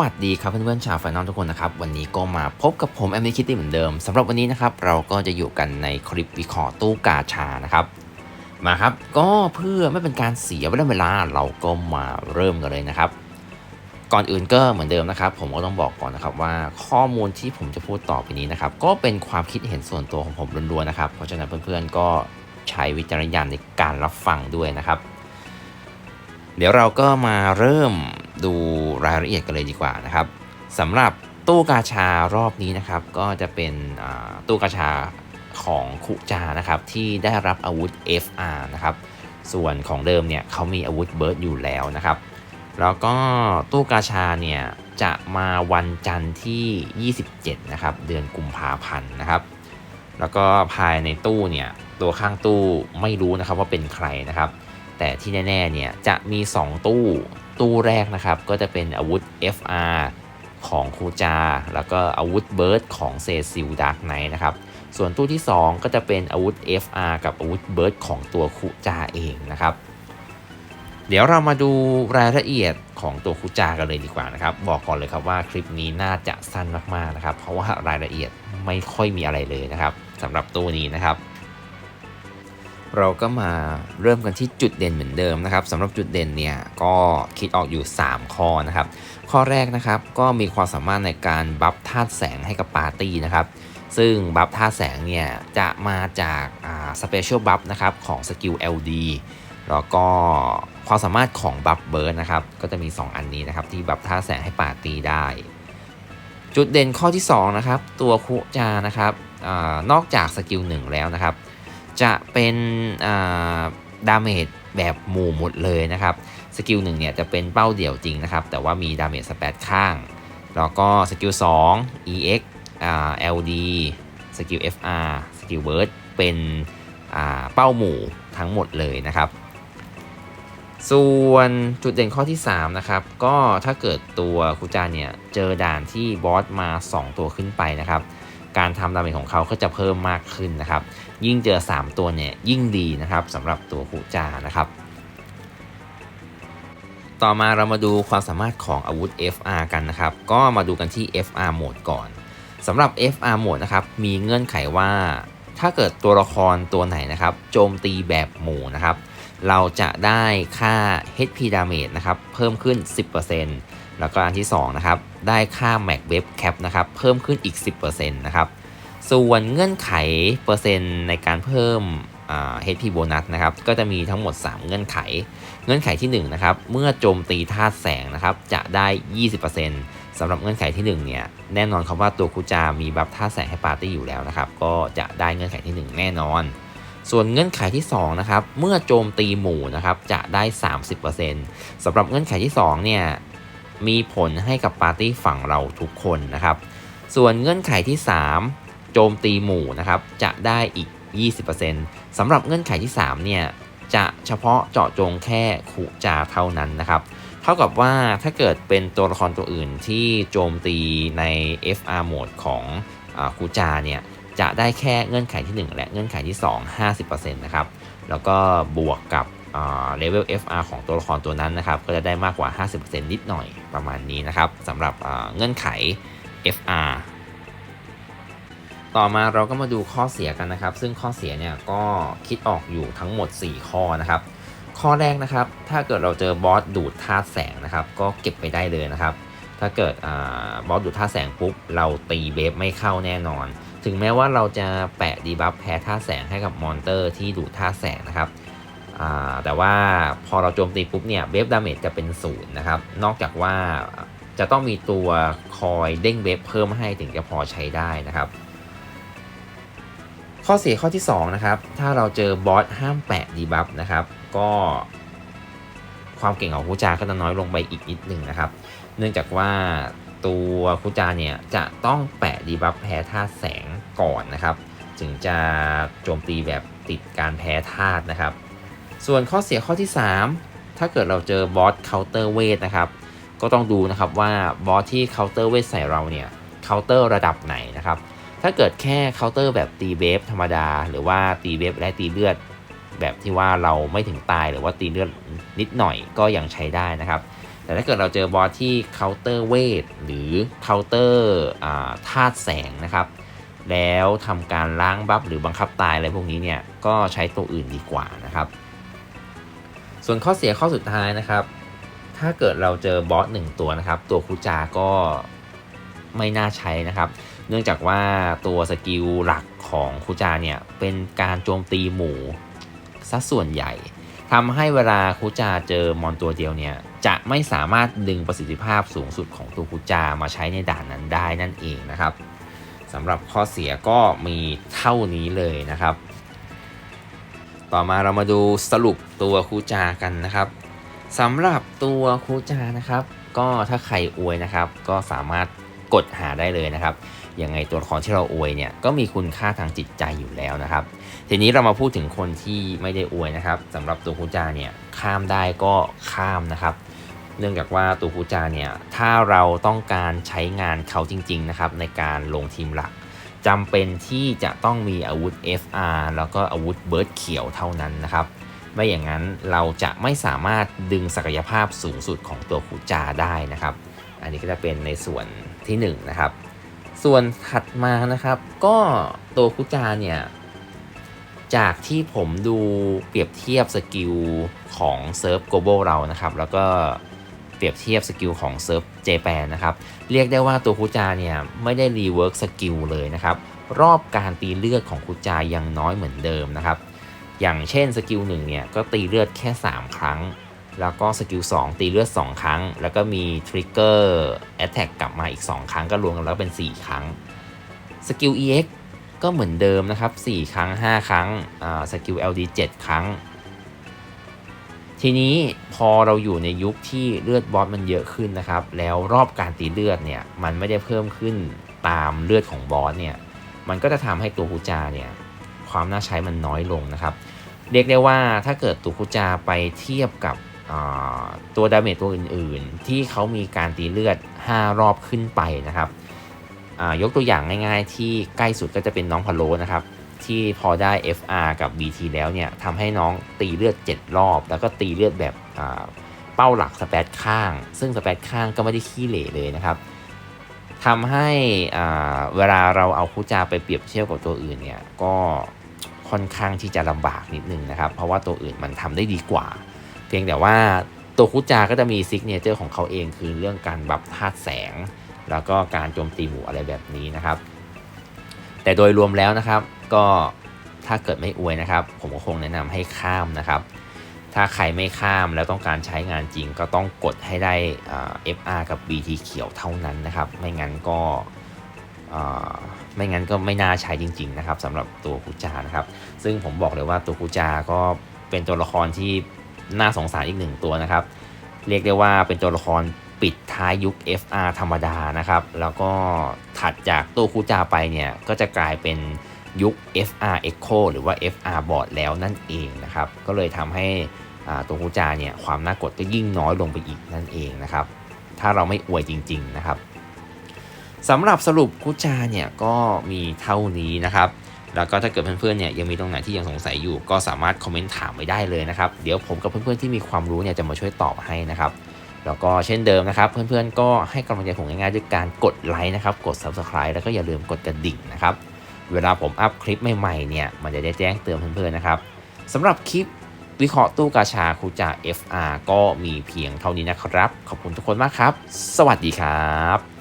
วัสดีครับเพื่อนๆชาวไฟนอลทุกคนนะครับ วันนี้ก็มาพบกับผมแอมนี่คิตตี้เหมือนเดิมสำหรับวันนี้นะครับเราก็จะอยู่กันในคลิปวิเคราะห์ตู้กาชานะครับ มาครับ ก็เพื่อไม่เป็นการเสียเวลาเวลาเราก็มาเริ่มกันเลยนะครับ ก่อนอื่นก็เหมือนเดิมนะครับ ผมก็ต้องบอกก่อนนะครับว่าข้อมูลที่ผมจะพูดต่อไปนี้นะครับ ก็เป็นความคิดเห็นส่วนตัวของผมล้วนๆนะครับเพราะฉะนั้นเพื่อนๆก็ใช้วิจารณญาณในการรับฟังด้วยนะครับ เดี๋ยวเราก็มาเริ่ม ดูรายละเอียดกันเลยดีกว่านะครับสำหรับตู้กาชารอบนี้นะครับก็จะเป็นตู้กาชาของคุจานะครับที่ได้รับอาวุธ FR นะครับส่วนของเดิมเนี่ยเขามีอาวุธเบิร์ดอยู่แล้วนะครับ แล้วก็ตู้กาชาเนี่ยจะมาวันจันทร์ที่ 27 นะครับ เดือนกุมภาพันธ์นะครับ แล้วก็ภายในตู้เนี่ยตัวข้างตู้ไม่รู้นะครับว่าเป็นใครนะครับ แต่ที่แน่ๆเนี่ยจะมี 2 ตู้ ตู้แรกนะครับ ก็จะเป็นอาวุธ FR ของคูจา แล้วก็อาวุธเบิร์ดของเซซิลดาร์กไนท์นะครับ ส่วนตู้ที่ 2 ก็จะเป็นอาวุธ FR กับอาวุธเบิร์ดของตัวคูจาเองนะครับ เดี๋ยวเรามาดูรายละเอียดของตัวคูจากันเลยดีกว่านะครับ บอกก่อนเลยครับว่าคลิปนี้น่าจะสั้นมากๆนะครับ เพราะว่ารายละเอียดไม่ค่อยมีอะไรเลยนะครับสำหรับตู้นี้นะครับ เราก็มาเริ่มกันที่จุดเด่นเหมือนเดิมนะครับสำหรับจุดเด่นเนี่ยก็คิดออกอยู่ 3 ข้อนะครับ ข้อแรกนะครับก็มีความสามารถในการบัฟธาตุแสงให้กับปาร์ตี้นะครับ ซึ่งบัฟธาตุแสงเนี่ยจะมาจากสเปเชียลบัฟนะครับของสกิล LD แล้วก็ความสามารถของบัฟเบิร์ดนะครับก็จะมี 2 อันนี้นะครับที่บัฟธาตุแสงให้ปาร์ตี้ได้ จุดเด่นข้อที่2นะครับตัวคุจานะครับอนอกจากสกิล1แล้วนะครับ จะเป็นดาเมจแบบหมู่หมดเลยนะครับสกิลหนึ่งเนี่ยจะเป็นเป้าเดี่ยวจริงนะครับ แต่ว่ามีดาเมจสเปดข้าง แล้วก็สกิล2 EX LD สกิล FR สกิลเบิร์ดเป็นเป้าหมู่ทั้งหมดเลยนะครับ ส่วนจุดเด่นข้อที่ 3 นะครับ ก็ถ้าเกิดตัวคูจาเนี่ย เจอด่านที่บอสมา 2 ตัวขึ้นไปนะครับ การทำดาเมจของเขาก็จะเพิ่มมากขึ้นนะครับ ยิ่งเจอ 3 ตัวเนี่ยยิ่งดีนะครับสำหรับตัวคูจานะครับ ต่อมาเรามาดูความสามารถของอาวุธ FR กันนะครับ ก็มาดูกันที่ FR โหมดก่อนสำหรับ FR โหมดนะครับมีเงื่อนไขว่า ถ้าเกิดตัวละครตัวไหนนะครับโจมตีแบบหมู่นะครับ เราจะได้ค่า HP damage นะครับเพิ่มขึ้น 10% แล้วก็อันที่2นะครับได้ค่า Max Web Cap นะครับเพิ่มขึ้นอีก 10%นะครับส่วนเงื่อนไขเปอร์เซ็นต์ในการเพิ่ม HP โบนัสนะครับก็จะมีทั้งหมด 3 เงื่อนไข เงื่อนไขที่1นะครับเมื่อโจมตีธาตุแสงนะครับจะได้ 20%สำหรับเงื่อนไขที่1เนี่ยแน่นอนครับว่าตัวคูจามีบัฟธาตุแสงให้ปาร์ตี้อยู่แล้วนะครับก็จะได้เงื่อนไขที่ 1 แน่นอน ส่วนเงื่อนไขที่2นะครับเมื่อโจมตีหมู่นะครับจะได้ 30%สำหรับเงื่อนไขที่2เนี่ย มีผลให้กับปาร์ตี้ฝั่งเราทุกคนนะครับ ส่วนเงื่อนไขที่ 3 โจมตีหมู่นะครับ จะได้อีก 20%สำหรับเงื่อนไขที่ 3 เนี่ย จะเฉพาะเจาะจงแค่ขุจาเท่านั้นนะครับ เท่ากับว่าถ้าเกิดเป็นตัวละครตัวอื่นที่โจมตีใน FR โหมดของคูจาเนี่ยจะได้แค่เงื่อนไขที่ 1 และเงื่อนไขที่ 2 50%นะครับ แล้วก็บวกกับ เลเวล FR ของตัวละครตัวนั้นนะครับ ก็จะได้มากกว่า 50%นิดหน่อยประมาณนี้นะครับสำหรับเงื่อนไข FR ต่อมาเราก็มาดูข้อเสียกันนะครับ ซึ่งข้อเสียเนี่ยก็คิดออกอยู่ทั้งหมด 4 ข้อนะครับ ข้อแรกนะครับ ถ้าเกิดเราเจอบอสดูดธาตุแสงนะครับ ก็เก็บไปได้เลยนะครับ ถ้าเกิดบอสดูดธาตุแสงปุ๊บเราตีเบฟไม่เข้าแน่นอน ถึงแม้ว่าเราจะแปะดีบัฟแพ้ธาตุแสงให้กับมอนเตอร์ที่ดูดธาตุแสงนะครับ แต่ว่าพอเราโจมตีปุ๊บเนี่ยเบฟดาเมจจะเป็นศูนย์นะครับ นอกจากว่าจะต้องมีตัวคอยเด้งเบฟเพิ่มให้ถึงจะพอใช้ได้นะครับ ข้อเสียข้อที่ 2 นะครับ ถ้าเราเจอบอสห้ามแปะดีบัฟนะครับ ก็ความเก่งของคูจา ก็จะน้อยลงไปอีกนิดหนึ่งนะครับ เนื่องจากว่าตัวคูจาเนี่ยจะต้องแปะดีบัฟแพ้ธาตุแสงก่อนนะครับ ถึงจะโจมตีแบบติดการแพ้ธาตุนะครับ ส่วนข้อเสียข้อที่ 3 ถ้าเกิดเราเจอบอสเคาน์เตอร์เวทนะครับ ก็ต้องดูนะครับว่าบอสที่เคาน์เตอร์เวทใส่เราเนี่ยเคาน์เตอร์ระดับไหนนะครับ ถ้าเกิดแค่เคาน์เตอร์แบบตีเบฟธรรมดา หรือว่าตีเบฟและตีเลือด แบบที่ว่าเราไม่ถึงตายหรือว่าตีเลือดนิดหน่อยก็ยังใช้ได้นะครับ แต่ถ้าเกิดเราเจอบอสที่เคาน์เตอร์เวทหรือเคาน์เตอร์ธาตุแสงนะครับแล้วทำการล้างบัฟหรือบังคับตายอะไรพวกนี้เนี่ยก็ใช้ตัวอื่นดีกว่านะครับ ส่วนข้อเสียข้อสุดท้ายนะครับ ถ้าเกิดเราเจอบอสหนึ่งตัวนะครับ ตัวครูจาก็ไม่น่าใช้นะครับ เนื่องจากว่าตัวสกิลหลักของครูจาเนี่ยเป็นการโจมตีหมู่ซะส่วนใหญ่ทำให้เวลาคูจาเจอมอนตัวเดียวเนี่ยจะไม่สามารถดึงประสิทธิภาพสูงสุดของตัวคูจามาใช้ในด่านนั้นได้นั่นเองนะครับสำหรับข้อเสียก็มีเท่านี้เลยนะครับ ต่อมาเรามาดูสรุปตัวคูจากันนะครับสำหรับตัวคูจานะครับ ก็ถ้าใครอวยนะครับ ก็สามารถกดหาได้เลยนะครับยังไงตัวละครที่เราอวยเนี่ยก็มีคุณค่าทางจิตใจอยู่แล้วนะครับ ทีนี้เรามาพูดถึงคนที่ไม่ได้อวยนะครับสำหรับตัวคูจาเนี่ยข้ามได้ก็ข้ามนะครับ เนื่องจากว่าตัวคูจาเนี่ยถ้าเราต้องการใช้งานเขาจริง ๆนะครับ ในการลงทีมหลัก จำเป็นที่จะต้องมีอาวุธ FR แล้วก็อาวุธเบิร์ดเขียวเท่านั้นนะครับ ไม่อย่างนั้นเราจะไม่สามารถดึงศักยภาพสูงสุดของตัวคูจาได้นะครับ อันนี้ก็จะเป็นในส่วนที่1นนะครับ ส่วนถัดมานะครับ ก็ตัวคูจาเนี่ย จากที่ผมดูเปรียบเทียบสกิลของเซิร์ฟโกลบเรานะครับ แล้วก็เปรียบเทียบสกิลของเซิร์ฟ เจแปนนะครับเรียกได้ว่าตัวคูจาเนี่ยไม่ได้รีเวิร์กสกิลเลยนะครับรอบการตีเลือดของคูจายังน้อยเหมือนเดิมนะครับอย่างเช่นสกิลหนึ่งเนี่ยก็ตีเลือดแค่ 3 ครั้ง แล้วก็สกิล2ตีเลือด 2 ครั้ง แล้วก็มีทริกเกอร์แอตแทกกลับมาอีก 2 ครั้งก็รวมกันแล้วเป็น 4 ครั้งสกิล EX ก็เหมือนเดิมนะครับ 4 ครั้ง 5 ครั้งสกิล LD 7 ครั้ง ทีนี้พอเราอยู่ในยุคที่เลือดบอสมันเยอะขึ้นนะครับ แล้วรอบการตีเลือดเนี่ยมันไม่ได้เพิ่มขึ้นตามเลือดของบอสเนี่ยมันก็จะทำให้ตัวคูจาเนี่ยความน่าใช้มันน้อยลงนะครับ เรียกได้ว่าถ้าเกิดตัวคูจาไปเทียบกับตัวดาเมจตัวอื่นๆ ที่เขามีการตีเลือด 5 รอบขึ้นไปนะครับยกตัวอย่างง่ายๆ ที่ใกล้สุดก็จะเป็นน้องพะโลนะครับ ที่พอได้ FR กับ BT แล้วเนี่ยทำให้น้องตีเลือด 7 รอบ แล้วก็ตีเลือดแบบเป้าหลักสเปซข้าง ซึ่งสเปซข้างก็ไม่ได้ขี้เหร่เลยนะครับทำให้เวลาเราเอาคูจาไปเปรียบเทียบกับตัวอื่นเนี่ยก็ค่อนข้างที่จะลำบากนิดนึงนะครับ เพราะว่าตัวอื่นมันทำได้ดีกว่า เพียงแต่ว่าตัวคูจา ก็จะมีซิกเนเจอร์ของเขาเองคือเรื่องการบัฟธาตุแสง แล้วก็การโจมตีหมู่อะไรแบบนี้นะครับ แต่โดยรวมแล้วนะครับ ก็ถ้าเกิดไม่อวยนะครับ ผมก็คงแนะนำให้ข้ามนะครับ ถ้าใครไม่ข้ามแล้วต้องการใช้งานจริง ก็ต้องกดให้ได้ FR กับ BT เขียวเท่านั้นนะครับ ไม่งั้นก็ไม่งั้นก็ไม่น่าใช้จริง ๆ นะครับสำหรับตัวคูจานะครับ ซึ่งผมบอกเลยว่าตัวคูจาก็เป็นตัวละครที่น่าสงสารอีกหนึ่งตัวนะครับ เรียกได้ว่าเป็นตัวละคร ปิดท้ายยุค FR ธรรมดานะครับ แล้วก็ถัดจากตัวคูจาไปเนี่ย ก็จะกลายเป็นยุค FR Echo หรือว่า FR Board แล้วนั่นเองนะครับ ก็เลยทำให้ตัวคูจาเนี่ยความน่ากดก็ยิ่งน้อยลงไปอีกนั่นเองนะครับ ถ้าเราไม่อวยจริง ๆ นะครับสำหรับสรุปคูจาเนี่ยก็มีเท่านี้นะครับแล้วก็ถ้าเกิดเพื่อนๆเนี่ยยังมีตรงไหนที่ยังสงสัยอยู่ ก็สามารถคอมเมนต์ถามไว้ได้เลยนะครับ เดี๋ยวผมกับเพื่อนๆที่มีความรู้เนี่ยจะมาช่วยตอบให้นะครับ แล้วก็เช่นเดิมนะครับ เพื่อนๆก็ให้กำลังใจผมง่ายๆด้วยการกดไลค์นะครับ กด Subscribe แล้วก็อย่าลืมกดกระดิ่งนะครับ เวลาผมอัพคลิปใหม่ๆเนี่ย มันจะได้แจ้งเตือนเพื่อนๆนะครับสำหรับคลิปวิเคราะห์ตู้กาชาคูจา FR ก็มีเพียงเท่านี้นะครับ ขอบคุณทุกคนมากครับ สวัสดีครับ